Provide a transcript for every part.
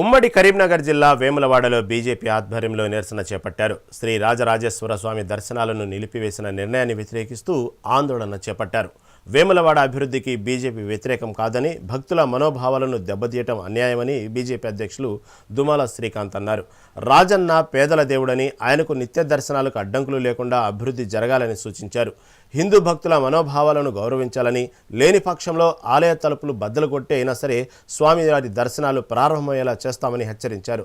ఉమ్మడి కరీంనగర్ జిల్లా వేములవాడలో బీజేపీ ఆధ్వర్యంలో నిరసన చేపట్టారు. శ్రీ రాజరాజేశ్వర స్వామి దర్శనాలను నిలిపివేసిన నిర్ణయాన్ని వ్యతిరేకిస్తూ ఆందోళన చేపట్టారు. వేములవాడ అభివృద్ధికి బీజేపీ వ్యతిరేకం కాదని భక్తుల మనోభావాలను దెబ్బతీయటం అన్యాయమని బీజేపీ అధ్యక్షులు దుమాల శ్రీకాంత్ అన్నారు. రాజన్న పేదల దేవుడని ఆయనకు నిత్య దర్శనాలకు అడ్డంకులు లేకుండా అభివృద్ధి జరగాలని సూచించారు. హిందూ భక్తుల మనోభావాలను గౌరవించాలని లేని పక్షంలో ఆలయ తలుపులు బద్దలు కొట్టే అయినా సరే స్వామివారి దర్శనాలు ప్రారంభమయ్యేలా చేస్తామని హెచ్చరించారు.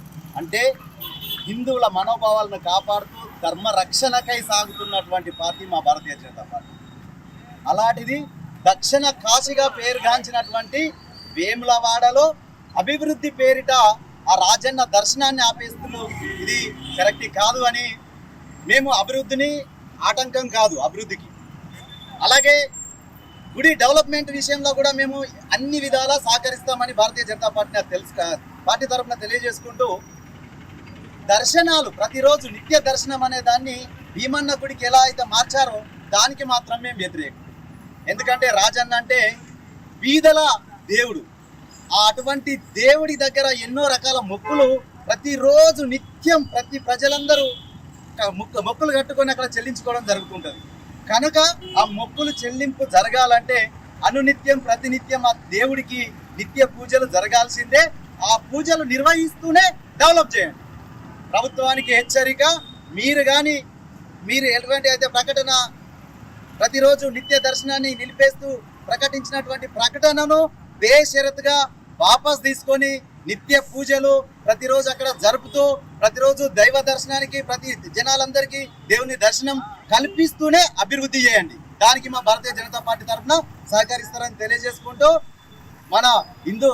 అంటే హిందువుల మనోభావాలను కాపాడుతూ ధర్మ రక్షణకై సాగుతున్నటువంటి పార్టీ మా భారతీయ జనతా పార్టీ. అలాంటిది దక్షిణ కాశీగా పేరుగాంచినటువంటి వేములవాడలో అభివృద్ధి పేరిట ఆ రాజన్న దర్శనాన్ని ఆపేస్తున్నారు ఇది కరెక్ట్ కాదు అని మేము అభివృద్ధిని ఆటంకం కాదు అభివృద్ధికి. అలాగే గుడి డెవలప్మెంట్ విషయంలో కూడా మేము అన్ని విధాలా సహకరిస్తామని భారతీయ జనతా పార్టీ తెలుసు పార్టీ తరఫున తెలియజేసుకుంటూ దర్శనాలు ప్రతిరోజు నిత్య దర్శనం అనే దాన్ని భీమన్న గుడికి ఎలా అయితే మార్చారో దానికి మాత్రం మేము వ్యతిరేకం ఎందుకంటే రాజన్న అంటే బీదల దేవుడు. ఆ అటువంటి దేవుడి దగ్గర ఎన్నో రకాల మొక్కులు ప్రతిరోజు నిత్యం ప్రతి ప్రజలందరూ మొక్క మొక్కులు కట్టుకొని అక్కడ చెల్లించుకోవడం జరుగుతుంటుంది. కనుక ఆ మొక్కులు చెల్లింపు జరగాలంటే అనునిత్యం ప్రతినిత్యం ఆ దేవుడికి నిత్య పూజలు జరగాల్సిందే. ఆ పూజలు నిర్వహిస్తూనే డెవలప్ చేయండి. ప్రభుత్వానికి హెచ్చరిక మీరు కానీ మీరు ఎటువంటి అయితే ప్రకటన ప్రతిరోజు నిత్య దర్శనాన్ని నిలిపేస్తూ ప్రకటించినటువంటి ప్రకటనను బేషరత్గా వాపస్ తీసుకొని నిత్య పూజలు ప్రతిరోజు అక్కడ జరుపుతూ ప్రతిరోజు దైవ దర్శనానికి ప్రతి జనాలందరికీ దేవుని దర్శనం కల్పిస్తూనే అభివృద్ధి చేయండి. దానికి మా భారతీయ జనతా పార్టీ తరఫున సహకరిస్తారని తెలియజేసుకుంటూ మన హిందూ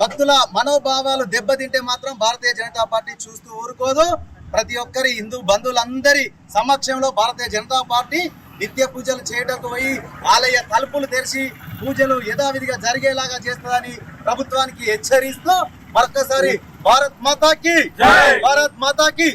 భక్తుల మనోభావాలు దెబ్బతింటే మాత్రం భారతీయ జనతా పార్టీ చూస్తూ ఊరుకోదు. ప్రతి ఒక్కరి హిందూ బంధువులందరి సమక్షంలో భారతీయ జనతా పార్టీ నిత్య పూజలు చేయడానికి పోయి ఆలయ తలుపులు తెరిచి పూజలు యథావిధిగా జరిగేలాగా చేస్తుందని ప్రభుత్వానికి హెచ్చరిస్తూ మరొకసారి భారత్ మాతాకి భారత్ మాతాకి.